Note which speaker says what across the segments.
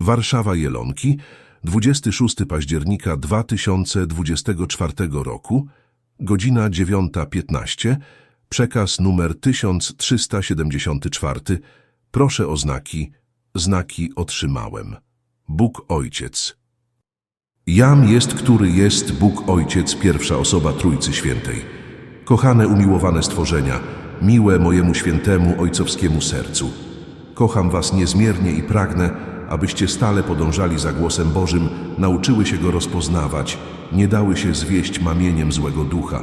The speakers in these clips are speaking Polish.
Speaker 1: Warszawa Jelonki, 26 października 2024 roku, godzina 9.15, przekaz numer 1374. Proszę o znaki. Znaki otrzymałem. Bóg Ojciec. Jam jest, który jest Bóg Ojciec, pierwsza osoba Trójcy Świętej. Kochane, umiłowane stworzenia, miłe mojemu świętemu ojcowskiemu sercu. Kocham was niezmiernie i pragnę, abyście stale podążali za głosem Bożym, nauczyły się go rozpoznawać, nie dały się zwieść mamieniem złego ducha.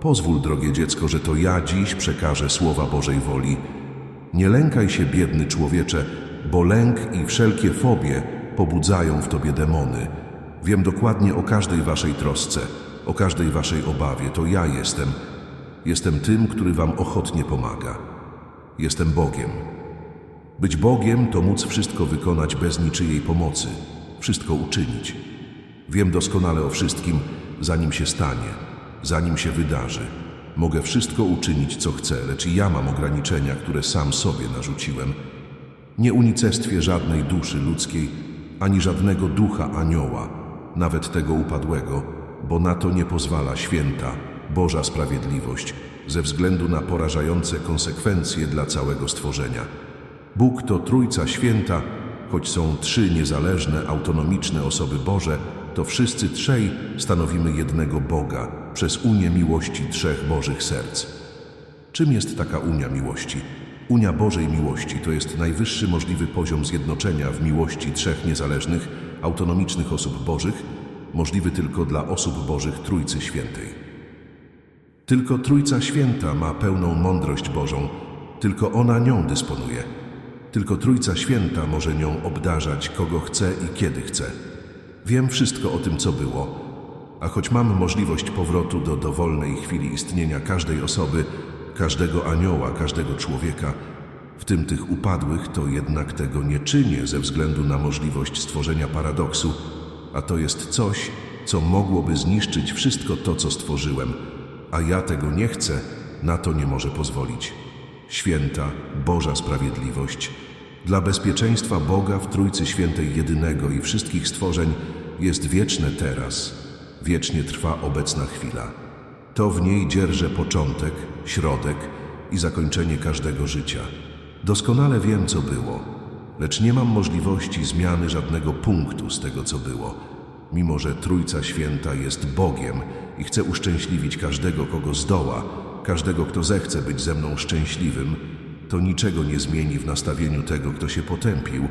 Speaker 1: Pozwól, drogie dziecko, że to ja dziś przekażę słowa Bożej woli. Nie lękaj się, biedny człowiecze, bo lęk i wszelkie fobie pobudzają w tobie demony. Wiem dokładnie o każdej waszej trosce, o każdej waszej obawie. To ja jestem. Jestem tym, który wam ochotnie pomaga. Jestem Bogiem. Być Bogiem to móc wszystko wykonać bez niczyjej pomocy, wszystko uczynić. Wiem doskonale o wszystkim, zanim się stanie, zanim się wydarzy. Mogę wszystko uczynić, co chcę, lecz ja mam ograniczenia, które sam sobie narzuciłem. Nie unicestwię żadnej duszy ludzkiej, ani żadnego ducha anioła, nawet tego upadłego, bo na to nie pozwala święta, Boża sprawiedliwość, ze względu na porażające konsekwencje dla całego stworzenia. Bóg to Trójca Święta, choć są trzy niezależne, autonomiczne osoby Boże, to wszyscy trzej stanowimy jednego Boga przez unię miłości trzech Bożych serc. Czym jest taka unia miłości? Unia Bożej miłości to jest najwyższy możliwy poziom zjednoczenia w miłości trzech niezależnych, autonomicznych osób Bożych, możliwy tylko dla osób Bożych Trójcy Świętej. Tylko Trójca Święta ma pełną mądrość Bożą, tylko ona nią dysponuje. Tylko Trójca Święta może nią obdarzać kogo chce i kiedy chce. Wiem wszystko o tym, co było, a choć mam możliwość powrotu do dowolnej chwili istnienia każdej osoby, każdego anioła, każdego człowieka, w tym tych upadłych, to jednak tego nie czynię ze względu na możliwość stworzenia paradoksu, a to jest coś, co mogłoby zniszczyć wszystko to, co stworzyłem, a ja tego nie chcę, na to nie może pozwolić. Święta, Boża sprawiedliwość. Dla bezpieczeństwa Boga w Trójcy Świętej Jedynego i wszystkich stworzeń jest wieczne teraz, wiecznie trwa obecna chwila. To w niej dzierżę początek, środek i zakończenie każdego życia. Doskonale wiem, co było, lecz nie mam możliwości zmiany żadnego punktu z tego, co było. Mimo, że Trójca Święta jest Bogiem i chce uszczęśliwić każdego, kogo zdoła, każdego, kto zechce być ze mną szczęśliwym, to niczego nie zmieni w nastawieniu tego, kto się potępił,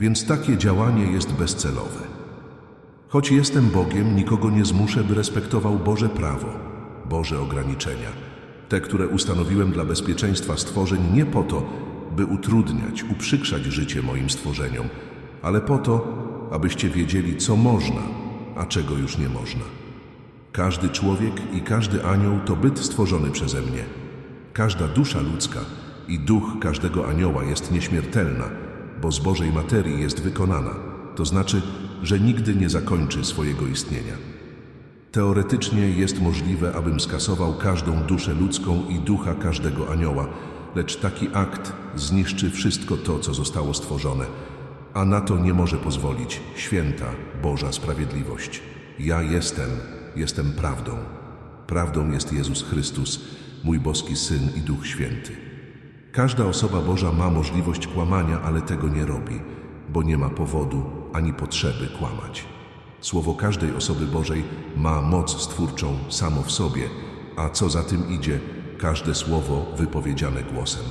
Speaker 1: więc takie działanie jest bezcelowe. Choć jestem Bogiem, nikogo nie zmuszę, by respektował Boże prawo, Boże ograniczenia, te, które ustanowiłem dla bezpieczeństwa stworzeń nie po to, by utrudniać, uprzykrzać życie moim stworzeniom, ale po to, abyście wiedzieli, co można, a czego już nie można. Każdy człowiek i każdy anioł to byt stworzony przeze mnie. Każda dusza ludzka i duch każdego anioła jest nieśmiertelna, bo z Bożej materii jest wykonana, to znaczy, że nigdy nie zakończy swojego istnienia. Teoretycznie jest możliwe, abym skasował każdą duszę ludzką i ducha każdego anioła, lecz taki akt zniszczy wszystko to, co zostało stworzone, a na to nie może pozwolić święta Boża sprawiedliwość. Ja jestem, jestem prawdą. Prawdą jest Jezus Chrystus, mój boski Syn i Duch Święty. Każda osoba Boża ma możliwość kłamania, ale tego nie robi, bo nie ma powodu ani potrzeby kłamać. Słowo każdej osoby Bożej ma moc stwórczą samo w sobie, a co za tym idzie, każde słowo wypowiedziane głosem.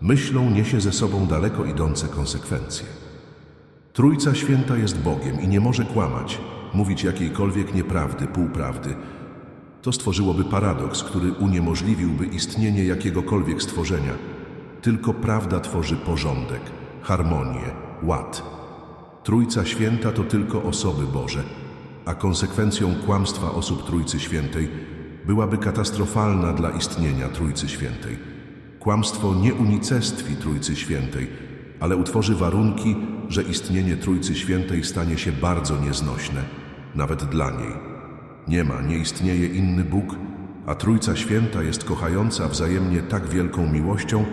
Speaker 1: Myślą niesie ze sobą daleko idące konsekwencje. Trójca Święta jest Bogiem i nie może kłamać, mówić jakiejkolwiek nieprawdy, półprawdy. To stworzyłoby paradoks, który uniemożliwiłby istnienie jakiegokolwiek stworzenia. Tylko prawda tworzy porządek, harmonię, ład. Trójca Święta to tylko osoby Boże, a konsekwencją kłamstwa osób Trójcy Świętej byłaby katastrofalna dla istnienia Trójcy Świętej. Kłamstwo nie unicestwi Trójcy Świętej, ale utworzy warunki, że istnienie Trójcy Świętej stanie się bardzo nieznośne, nawet dla niej. Nie ma, nie istnieje inny Bóg, a Trójca Święta jest kochająca wzajemnie tak wielką miłością,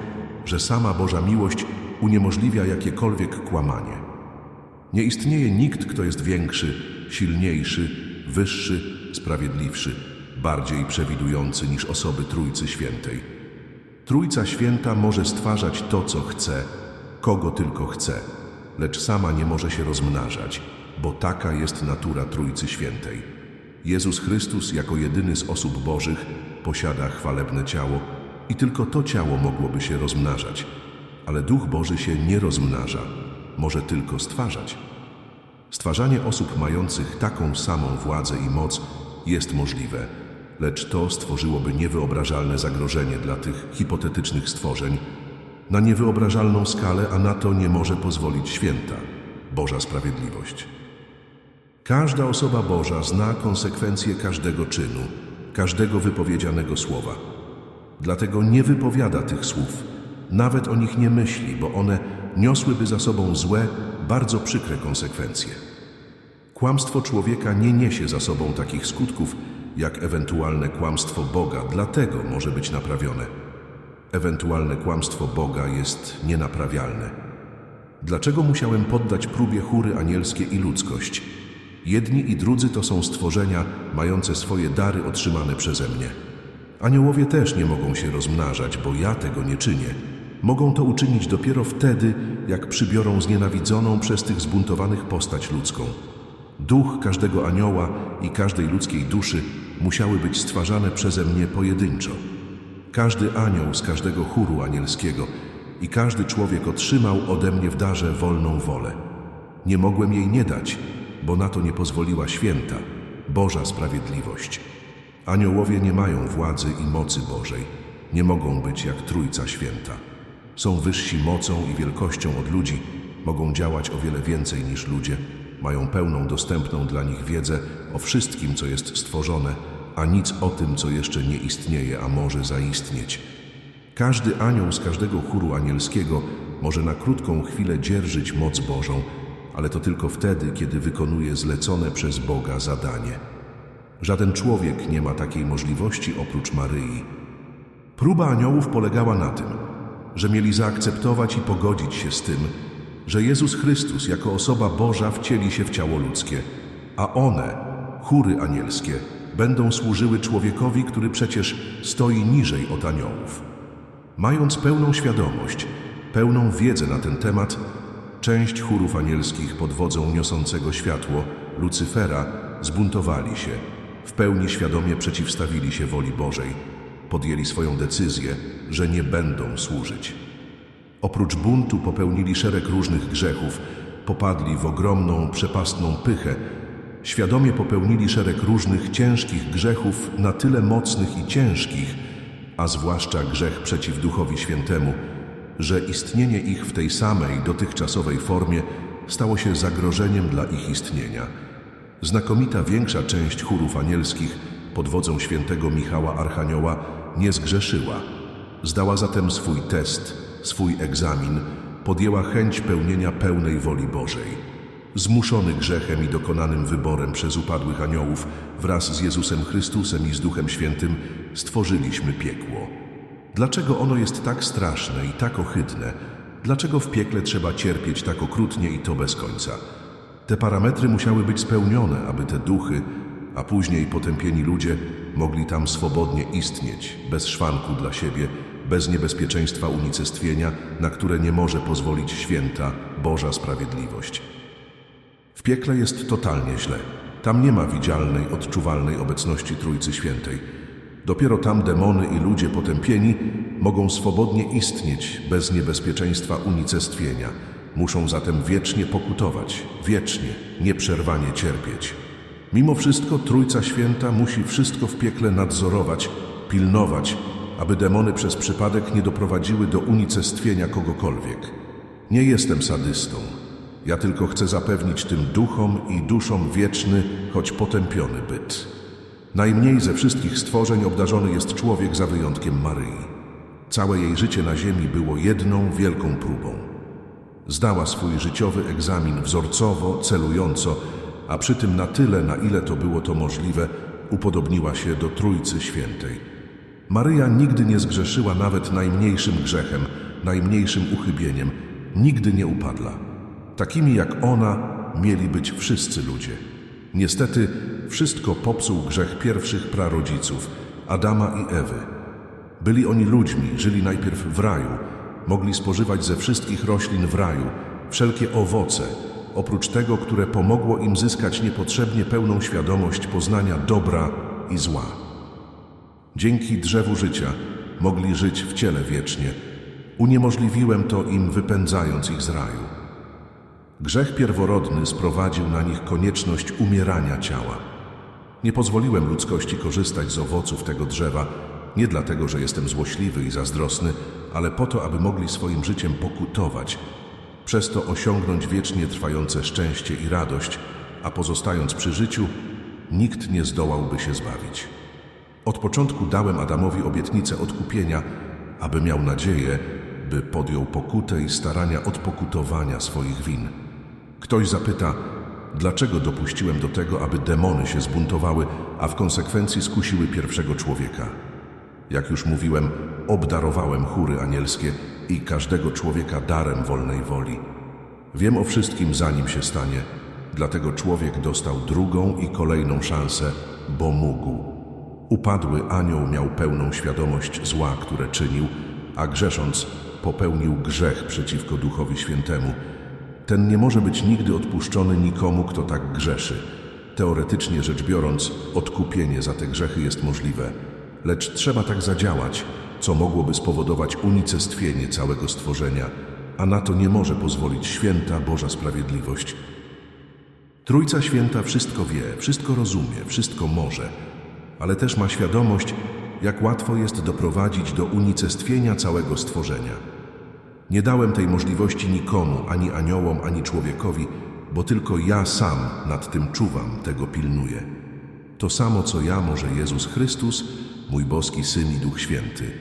Speaker 1: że sama Boża miłość uniemożliwia jakiekolwiek kłamanie. Nie istnieje nikt, kto jest większy, silniejszy, wyższy, sprawiedliwszy, bardziej przewidujący niż osoby Trójcy Świętej. Trójca Święta może stwarzać to, co chce, kogo tylko chce, lecz sama nie może się rozmnażać, bo taka jest natura Trójcy Świętej. Jezus Chrystus jako jedyny z osób Bożych posiada chwalebne ciało i tylko to ciało mogłoby się rozmnażać, ale Duch Boży się nie rozmnaża, może tylko stwarzać. Stwarzanie osób mających taką samą władzę i moc jest możliwe, lecz to stworzyłoby niewyobrażalne zagrożenie dla tych hipotetycznych stworzeń na niewyobrażalną skalę, a na to nie może pozwolić święta, Boża Sprawiedliwość. Każda osoba Boża zna konsekwencje każdego czynu, każdego wypowiedzianego słowa. Dlatego nie wypowiada tych słów, nawet o nich nie myśli, bo one niosłyby za sobą złe, bardzo przykre konsekwencje. Kłamstwo człowieka nie niesie za sobą takich skutków, jak ewentualne kłamstwo Boga, dlatego może być naprawione. Ewentualne kłamstwo Boga jest nienaprawialne. Dlaczego musiałem poddać próbie chóry anielskie i ludzkość? Jedni i drudzy to są stworzenia mające swoje dary otrzymane przeze mnie. Aniołowie też nie mogą się rozmnażać, bo ja tego nie czynię. Mogą to uczynić dopiero wtedy, jak przybiorą znienawidzoną przez tych zbuntowanych postać ludzką. Duch każdego anioła i każdej ludzkiej duszy musiały być stwarzane przeze mnie pojedynczo. Każdy anioł z każdego chóru anielskiego i każdy człowiek otrzymał ode mnie w darze wolną wolę. Nie mogłem jej nie dać, bo na to nie pozwoliła święta, Boża sprawiedliwość. Aniołowie nie mają władzy i mocy Bożej, nie mogą być jak Trójca Święta. Są wyżsi mocą i wielkością od ludzi, mogą działać o wiele więcej niż ludzie, mają pełną dostępną dla nich wiedzę o wszystkim, co jest stworzone, a nic o tym, co jeszcze nie istnieje, a może zaistnieć. Każdy anioł z każdego chóru anielskiego może na krótką chwilę dzierżyć moc Bożą, ale to tylko wtedy, kiedy wykonuje zlecone przez Boga zadanie. Żaden człowiek nie ma takiej możliwości oprócz Maryi. Próba aniołów polegała na tym, że mieli zaakceptować i pogodzić się z tym, że Jezus Chrystus jako osoba Boża wcieli się w ciało ludzkie, a one, chóry anielskie, będą służyły człowiekowi, który przecież stoi niżej od aniołów. Mając pełną świadomość, pełną wiedzę na ten temat, część chórów anielskich pod wodzą niosącego światło, Lucyfera, zbuntowali się, w pełni świadomie przeciwstawili się woli Bożej, podjęli swoją decyzję, że nie będą służyć. Oprócz buntu popełnili szereg różnych grzechów, popadli w ogromną, przepastną pychę, świadomie popełnili szereg różnych ciężkich grzechów, na tyle mocnych i ciężkich, a zwłaszcza grzech przeciw Duchowi Świętemu, że istnienie ich w tej samej, dotychczasowej formie stało się zagrożeniem dla ich istnienia. Znakomita większa część chórów anielskich pod wodzą świętego Michała Archanioła nie zgrzeszyła. Zdała zatem swój test, swój egzamin, podjęła chęć pełnienia pełnej woli Bożej. Zmuszony grzechem i dokonanym wyborem przez upadłych aniołów wraz z Jezusem Chrystusem i z Duchem Świętym stworzyliśmy piekło. Dlaczego ono jest tak straszne i tak ohydne? Dlaczego w piekle trzeba cierpieć tak okrutnie i to bez końca? Te parametry musiały być spełnione, aby te duchy, a później potępieni ludzie mogli tam swobodnie istnieć, bez szwanku dla siebie, bez niebezpieczeństwa unicestwienia, na które nie może pozwolić święta Boża Sprawiedliwość. W piekle jest totalnie źle. Tam nie ma widzialnej, odczuwalnej obecności Trójcy Świętej. Dopiero tam demony i ludzie potępieni mogą swobodnie istnieć bez niebezpieczeństwa unicestwienia. Muszą zatem wiecznie pokutować, wiecznie, nieprzerwanie cierpieć. Mimo wszystko Trójca Święta musi wszystko w piekle nadzorować, pilnować, aby demony przez przypadek nie doprowadziły do unicestwienia kogokolwiek. Nie jestem sadystą. Ja tylko chcę zapewnić tym duchom i duszom wieczny, choć potępiony byt. Najmniej ze wszystkich stworzeń obdarzony jest człowiek za wyjątkiem Maryi. Całe jej życie na ziemi było jedną wielką próbą. Zdała swój życiowy egzamin wzorcowo, celująco, a przy tym na tyle, na ile to było to możliwe, upodobniła się do Trójcy Świętej. Maryja nigdy nie zgrzeszyła nawet najmniejszym grzechem, najmniejszym uchybieniem, nigdy nie upadła. Takimi jak ona mieli być wszyscy ludzie. Niestety wszystko popsuł grzech pierwszych prarodziców, Adama i Ewy. Byli oni ludźmi, żyli najpierw w raju, mogli spożywać ze wszystkich roślin w raju, wszelkie owoce, oprócz tego, które pomogło im zyskać niepotrzebnie pełną świadomość poznania dobra i zła. Dzięki drzewu życia mogli żyć w ciele wiecznie. Uniemożliwiłem to im, wypędzając ich z raju. Grzech pierworodny sprowadził na nich konieczność umierania ciała. Nie pozwoliłem ludzkości korzystać z owoców tego drzewa, nie dlatego, że jestem złośliwy i zazdrosny, ale po to, aby mogli swoim życiem pokutować, przez to osiągnąć wiecznie trwające szczęście i radość, a pozostając przy życiu, nikt nie zdołałby się zbawić. Od początku dałem Adamowi obietnicę odkupienia, aby miał nadzieję, by podjął pokutę i starania odpokutowania swoich win. Ktoś zapyta, dlaczego dopuściłem do tego, aby demony się zbuntowały, a w konsekwencji skusiły pierwszego człowieka. Jak już mówiłem, obdarowałem chóry anielskie i każdego człowieka darem wolnej woli. Wiem o wszystkim, zanim się stanie, dlatego człowiek dostał drugą i kolejną szansę, bo mógł. Upadły anioł miał pełną świadomość zła, które czynił, a grzesząc popełnił grzech przeciwko Duchowi Świętemu. Ten nie może być nigdy odpuszczony nikomu, kto tak grzeszy. Teoretycznie rzecz biorąc, odkupienie za te grzechy jest możliwe, lecz trzeba tak zadziałać, co mogłoby spowodować unicestwienie całego stworzenia, a na to nie może pozwolić święta Boża Sprawiedliwość. Trójca Święta wszystko wie, wszystko rozumie, wszystko może, ale też ma świadomość, jak łatwo jest doprowadzić do unicestwienia całego stworzenia. Nie dałem tej możliwości nikomu, ani aniołom, ani człowiekowi, bo tylko ja sam nad tym czuwam, tego pilnuję. To samo, co ja może Jezus Chrystus, mój boski Syn i Duch Święty.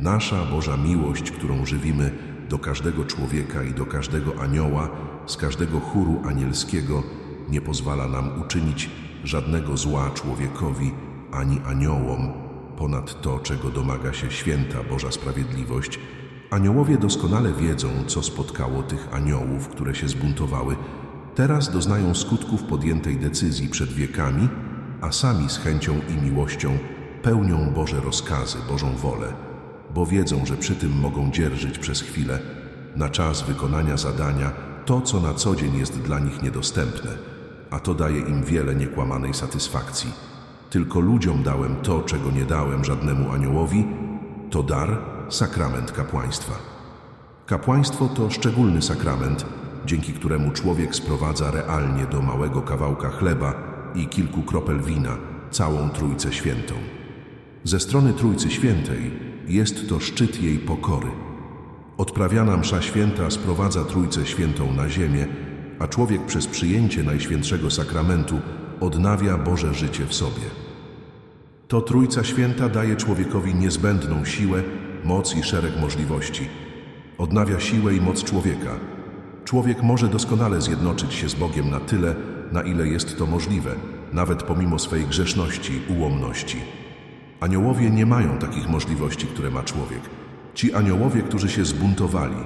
Speaker 1: Nasza Boża miłość, którą żywimy do każdego człowieka i do każdego anioła, z każdego chóru anielskiego, nie pozwala nam uczynić żadnego zła człowiekowi ani aniołom, ponad to, czego domaga się święta Boża Sprawiedliwość. Aniołowie doskonale wiedzą, co spotkało tych aniołów, które się zbuntowały. Teraz doznają skutków podjętej decyzji przed wiekami, a sami z chęcią i miłością pełnią Boże rozkazy, Bożą wolę, bo wiedzą, że przy tym mogą dzierżyć przez chwilę, na czas wykonania zadania, to, co na co dzień jest dla nich niedostępne, a to daje im wiele niekłamanej satysfakcji. Tylko ludziom dałem to, czego nie dałem żadnemu aniołowi, to dar, sakrament kapłaństwa. Kapłaństwo to szczególny sakrament, dzięki któremu człowiek sprowadza realnie do małego kawałka chleba i kilku kropel wina całą Trójcę Świętą. Ze strony Trójcy Świętej jest to szczyt jej pokory. Odprawiana msza święta sprowadza Trójcę Świętą na ziemię, a człowiek przez przyjęcie Najświętszego Sakramentu odnawia Boże życie w sobie. To Trójca Święta daje człowiekowi niezbędną siłę, moc i szereg możliwości. Odnawia siłę i moc człowieka. Człowiek może doskonale zjednoczyć się z Bogiem na tyle, na ile jest to możliwe, nawet pomimo swej grzeszności, ułomności. Aniołowie nie mają takich możliwości, które ma człowiek. Ci aniołowie, którzy się zbuntowali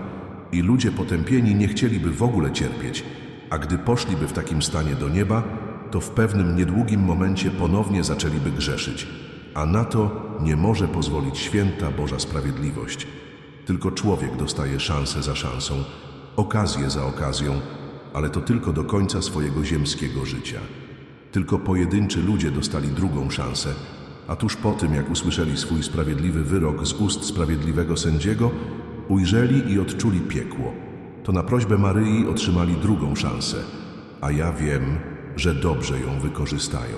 Speaker 1: i ludzie potępieni nie chcieliby w ogóle cierpieć, a gdy poszliby w takim stanie do nieba, to w pewnym niedługim momencie ponownie zaczęliby grzeszyć, a na to nie może pozwolić święta Boża Sprawiedliwość. Tylko człowiek dostaje szansę za szansą, okazję za okazją, ale to tylko do końca swojego ziemskiego życia. Tylko pojedynczy ludzie dostali drugą szansę, a tuż po tym, jak usłyszeli swój sprawiedliwy wyrok z ust sprawiedliwego sędziego, ujrzeli i odczuli piekło. To na prośbę Maryi otrzymali drugą szansę, a ja wiem, że dobrze ją wykorzystają.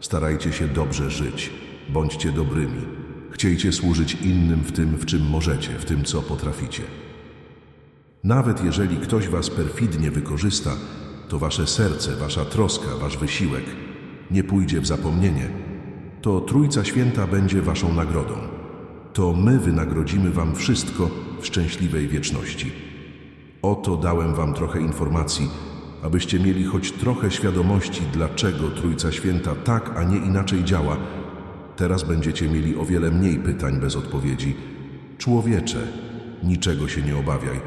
Speaker 1: Starajcie się dobrze żyć, bądźcie dobrymi, chciejcie służyć innym w tym, w czym możecie, w tym, co potraficie. Nawet jeżeli ktoś was perfidnie wykorzysta, to wasze serce, wasza troska, wasz wysiłek nie pójdzie w zapomnienie. To Trójca Święta będzie waszą nagrodą. To my wynagrodzimy wam wszystko w szczęśliwej wieczności. Oto dałem wam trochę informacji, abyście mieli choć trochę świadomości, dlaczego Trójca Święta tak, a nie inaczej działa. Teraz będziecie mieli o wiele mniej pytań bez odpowiedzi. Człowiecze, niczego się nie obawiaj.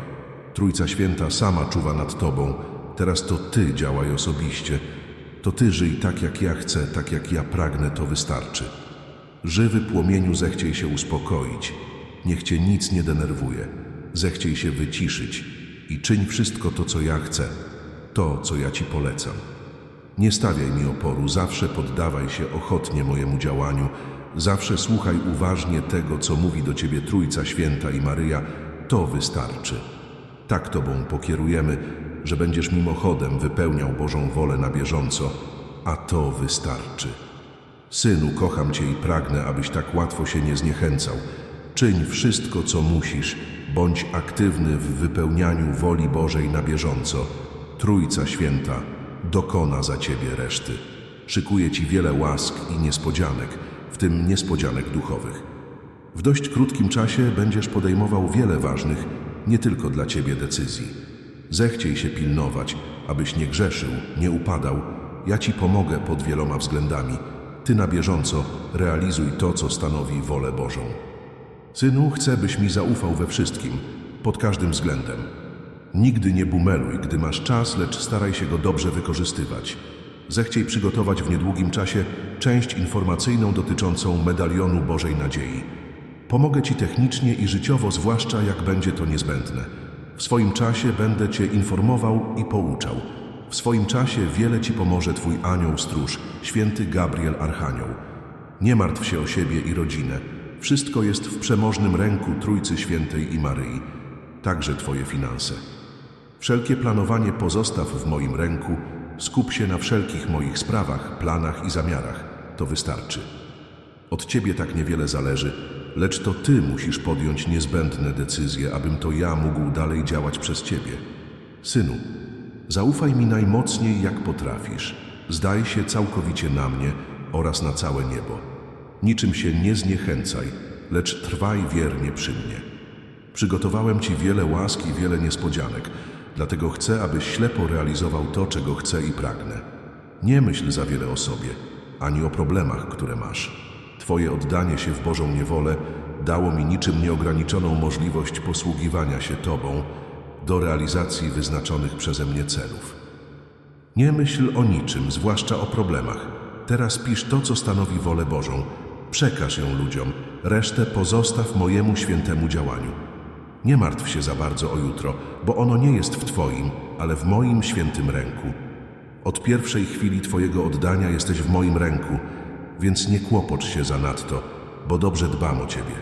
Speaker 1: Trójca Święta sama czuwa nad tobą, Teraz to Ty działaj osobiście. To Ty żyj tak, jak ja chcę, tak jak ja pragnę, to wystarczy. Żywy płomieniu zechciej się uspokoić. Niech Cię nic nie denerwuje. Zechciej się wyciszyć i czyń wszystko to, co ja chcę. To, co ja Ci polecam. Nie stawiaj mi oporu, zawsze poddawaj się ochotnie mojemu działaniu, zawsze słuchaj uważnie tego, co mówi do Ciebie Trójca Święta i Maryja, to wystarczy. Tak Tobą pokierujemy, że będziesz mimochodem wypełniał Bożą wolę na bieżąco, a to wystarczy. Synu, kocham Cię i pragnę, abyś tak łatwo się nie zniechęcał. Czyń wszystko, co musisz, bądź aktywny w wypełnianiu woli Bożej na bieżąco. Trójca Święta dokona za Ciebie reszty. Szykuje Ci wiele łask i niespodzianek, w tym niespodzianek duchowych. W dość krótkim czasie będziesz podejmował wiele ważnych, nie tylko dla Ciebie decyzji. Zechciej się pilnować, abyś nie grzeszył, nie upadał. Ja Ci pomogę pod wieloma względami. Ty na bieżąco realizuj to, co stanowi wolę Bożą. Synu, chcę, byś mi zaufał we wszystkim, pod każdym względem. Nigdy nie bumeluj, gdy masz czas, lecz staraj się go dobrze wykorzystywać. Zechciej przygotować w niedługim czasie część informacyjną dotyczącą medalionu Bożej Nadziei. Pomogę Ci technicznie i życiowo, zwłaszcza jak będzie to niezbędne. W swoim czasie będę Cię informował i pouczał. W swoim czasie wiele Ci pomoże Twój anioł stróż, święty Gabriel Archanioł. Nie martw się o siebie i rodzinę. Wszystko jest w przemożnym ręku Trójcy Świętej i Maryi, także Twoje finanse. Wszelkie planowanie pozostaw w moim ręku, skup się na wszelkich moich sprawach, planach i zamiarach. To wystarczy. Od Ciebie tak niewiele zależy, lecz to Ty musisz podjąć niezbędne decyzje, abym to ja mógł dalej działać przez Ciebie. Synu, zaufaj mi najmocniej jak potrafisz. Zdaj się całkowicie na mnie oraz na całe niebo. Niczym się nie zniechęcaj, lecz trwaj wiernie przy mnie. Przygotowałem Ci wiele łask i wiele niespodzianek, dlatego chcę, abyś ślepo realizował to, czego chcę i pragnę. Nie myśl za wiele o sobie, ani o problemach, które masz. Twoje oddanie się w Bożą niewolę dało mi niczym nieograniczoną możliwość posługiwania się Tobą do realizacji wyznaczonych przeze mnie celów. Nie myśl o niczym, zwłaszcza o problemach. Teraz pisz to, co stanowi wolę Bożą. Przekaż ją ludziom, resztę pozostaw mojemu świętemu działaniu. Nie martw się za bardzo o jutro, bo ono nie jest w Twoim, ale w moim świętym ręku. Od pierwszej chwili Twojego oddania jesteś w moim ręku, więc nie kłopocz się zanadto, bo dobrze dbam o Ciebie.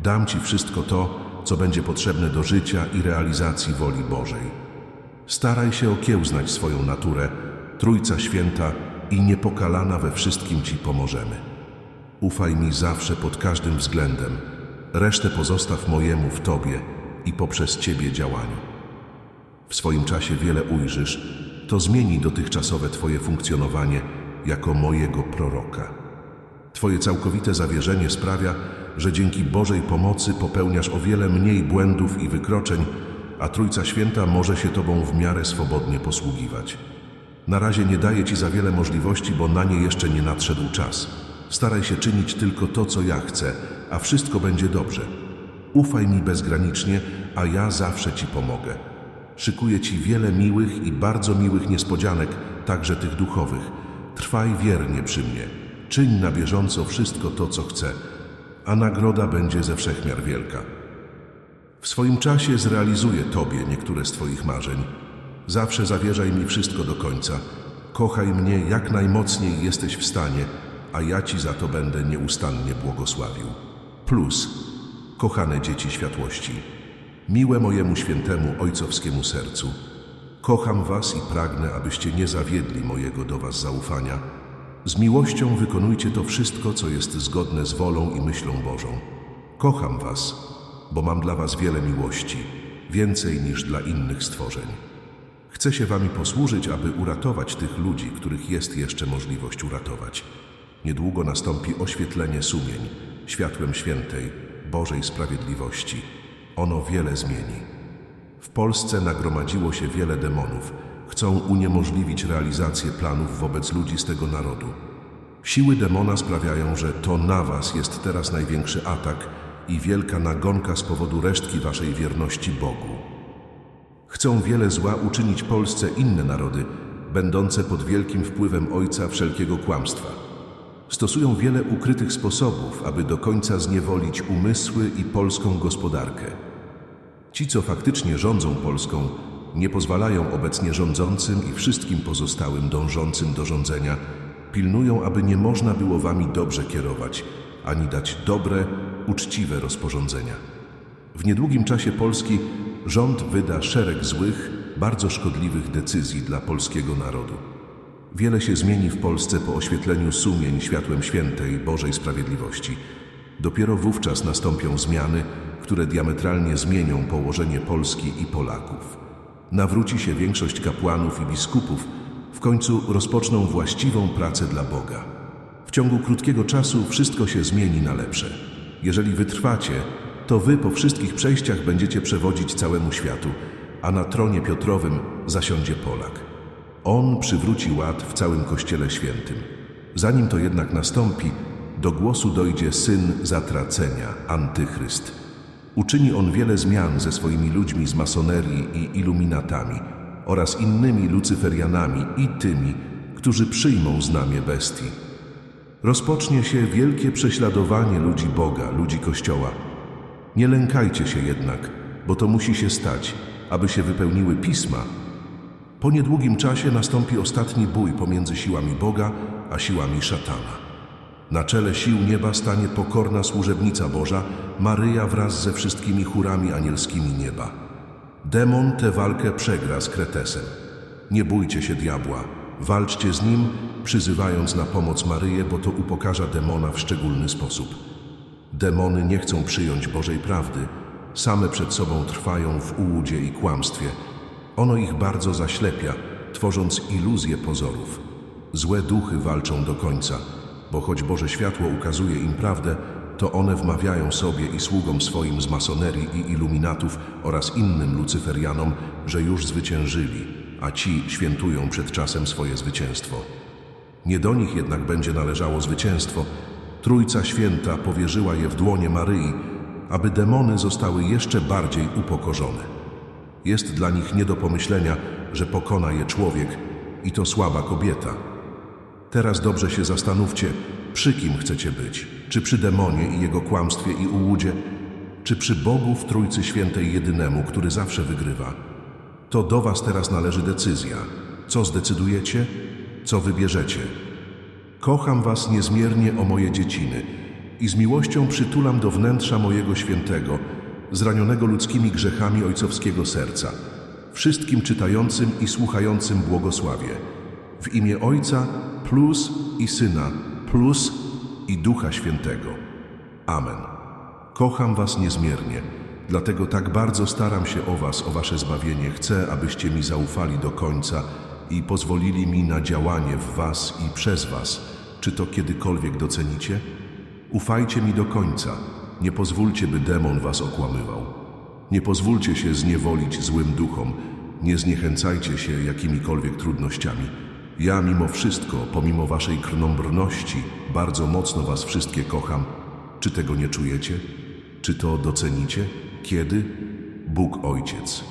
Speaker 1: Dam Ci wszystko to, co będzie potrzebne do życia i realizacji woli Bożej. Staraj się okiełznać swoją naturę, Trójca Święta i niepokalana we wszystkim Ci pomożemy. Ufaj mi zawsze pod każdym względem, resztę pozostaw mojemu w Tobie i poprzez Ciebie działaniu. W swoim czasie wiele ujrzysz, to zmieni dotychczasowe Twoje funkcjonowanie jako mojego proroka. Twoje całkowite zawierzenie sprawia, że dzięki Bożej pomocy popełniasz o wiele mniej błędów i wykroczeń, a Trójca Święta może się Tobą w miarę swobodnie posługiwać. Na razie nie daję Ci za wiele możliwości, bo na nie jeszcze nie nadszedł czas. Staraj się czynić tylko to, co ja chcę, a wszystko będzie dobrze. Ufaj mi bezgranicznie, a ja zawsze Ci pomogę. Szykuję Ci wiele miłych i bardzo miłych niespodzianek, także tych duchowych. Trwaj wiernie przy mnie. Czyń na bieżąco wszystko to, co chcę, a nagroda będzie ze wszechmiar wielka. W swoim czasie zrealizuję Tobie niektóre z Twoich marzeń. Zawsze zawierzaj mi wszystko do końca. Kochaj mnie jak najmocniej jesteś w stanie, a ja Ci za to będę nieustannie błogosławił. Plus, kochane dzieci światłości, miłe mojemu świętemu ojcowskiemu sercu, kocham Was i pragnę, abyście nie zawiedli mojego do Was zaufania. Z miłością wykonujcie to wszystko, co jest zgodne z wolą i myślą Bożą. Kocham Was, bo mam dla Was wiele miłości, więcej niż dla innych stworzeń. Chcę się Wami posłużyć, aby uratować tych ludzi, których jest jeszcze możliwość uratować. Niedługo nastąpi oświetlenie sumień, światłem świętej, Bożej sprawiedliwości. Ono wiele zmieni. W Polsce nagromadziło się wiele demonów. Chcą uniemożliwić realizację planów wobec ludzi z tego narodu. Siły demona sprawiają, że to na was jest teraz największy atak i wielka nagonka z powodu resztki waszej wierności Bogu. Chcą wiele zła uczynić Polsce inne narody, będące pod wielkim wpływem Ojca wszelkiego kłamstwa. Stosują wiele ukrytych sposobów, aby do końca zniewolić umysły i polską gospodarkę. Ci, co faktycznie rządzą Polską, nie pozwalają obecnie rządzącym i wszystkim pozostałym dążącym do rządzenia, pilnują, aby nie można było wami dobrze kierować, ani dać dobre, uczciwe rozporządzenia. W niedługim czasie Polski rząd wyda szereg złych, bardzo szkodliwych decyzji dla polskiego narodu. Wiele się zmieni w Polsce po oświetleniu sumień światłem świętej Bożej Sprawiedliwości. Dopiero wówczas nastąpią zmiany, które diametralnie zmienią położenie Polski i Polaków. Nawróci się większość kapłanów i biskupów, w końcu rozpoczną właściwą pracę dla Boga. W ciągu krótkiego czasu wszystko się zmieni na lepsze. Jeżeli wytrwacie, to wy po wszystkich przejściach będziecie przewodzić całemu światu, a na tronie Piotrowym zasiądzie Polak. On przywróci ład w całym Kościele Świętym. Zanim to jednak nastąpi, do głosu dojdzie syn zatracenia, antychryst. Uczyni on wiele zmian ze swoimi ludźmi z masonerii i iluminatami oraz innymi lucyferianami i tymi, którzy przyjmą znamię bestii. Rozpocznie się wielkie prześladowanie ludzi Boga, ludzi Kościoła. Nie lękajcie się jednak, bo to musi się stać, aby się wypełniły pisma. Po niedługim czasie nastąpi ostatni bój pomiędzy siłami Boga a siłami szatana. Na czele sił nieba stanie pokorna służebnica Boża, Maryja wraz ze wszystkimi chórami anielskimi nieba. Demon tę walkę przegra z Kretesem. Nie bójcie się diabła, walczcie z nim, przyzywając na pomoc Maryję, bo to upokarza demona w szczególny sposób. Demony nie chcą przyjąć Bożej prawdy, same przed sobą trwają w ułudzie i kłamstwie. Ono ich bardzo zaślepia, tworząc iluzję pozorów. Złe duchy walczą do końca, bo choć Boże światło ukazuje im prawdę, to one wmawiają sobie i sługom swoim z masonerii i iluminatów oraz innym lucyferianom, że już zwyciężyli, a ci świętują przed czasem swoje zwycięstwo. Nie do nich jednak będzie należało zwycięstwo. Trójca Święta powierzyła je w dłonie Maryi, aby demony zostały jeszcze bardziej upokorzone. Jest dla nich nie do pomyślenia, że pokona je człowiek i to słaba kobieta. Teraz dobrze się zastanówcie, przy kim chcecie być. Czy przy demonie i jego kłamstwie i ułudzie, czy przy Bogu w Trójcy Świętej jedynemu, który zawsze wygrywa. To do was teraz należy decyzja. Co zdecydujecie? Co wybierzecie? Kocham was niezmiernie o moje dzieciny i z miłością przytulam do wnętrza mojego świętego, zranionego ludzkimi grzechami ojcowskiego serca. Wszystkim czytającym i słuchającym błogosławie. W imię Ojca plus i Syna plus i Ducha Świętego. Amen. Kocham was niezmiernie, dlatego tak bardzo staram się o was, o wasze zbawienie. Chcę, abyście mi zaufali do końca i pozwolili mi na działanie w was i przez was. Czy to kiedykolwiek docenicie? Ufajcie mi do końca. Nie pozwólcie, by demon was okłamywał. Nie pozwólcie się zniewolić złym duchom. Nie zniechęcajcie się jakimikolwiek trudnościami. Ja mimo wszystko, pomimo waszej krnąbrności, bardzo mocno was wszystkie kocham. Czy tego nie czujecie? Czy to docenicie? Kiedy? Bóg Ojciec.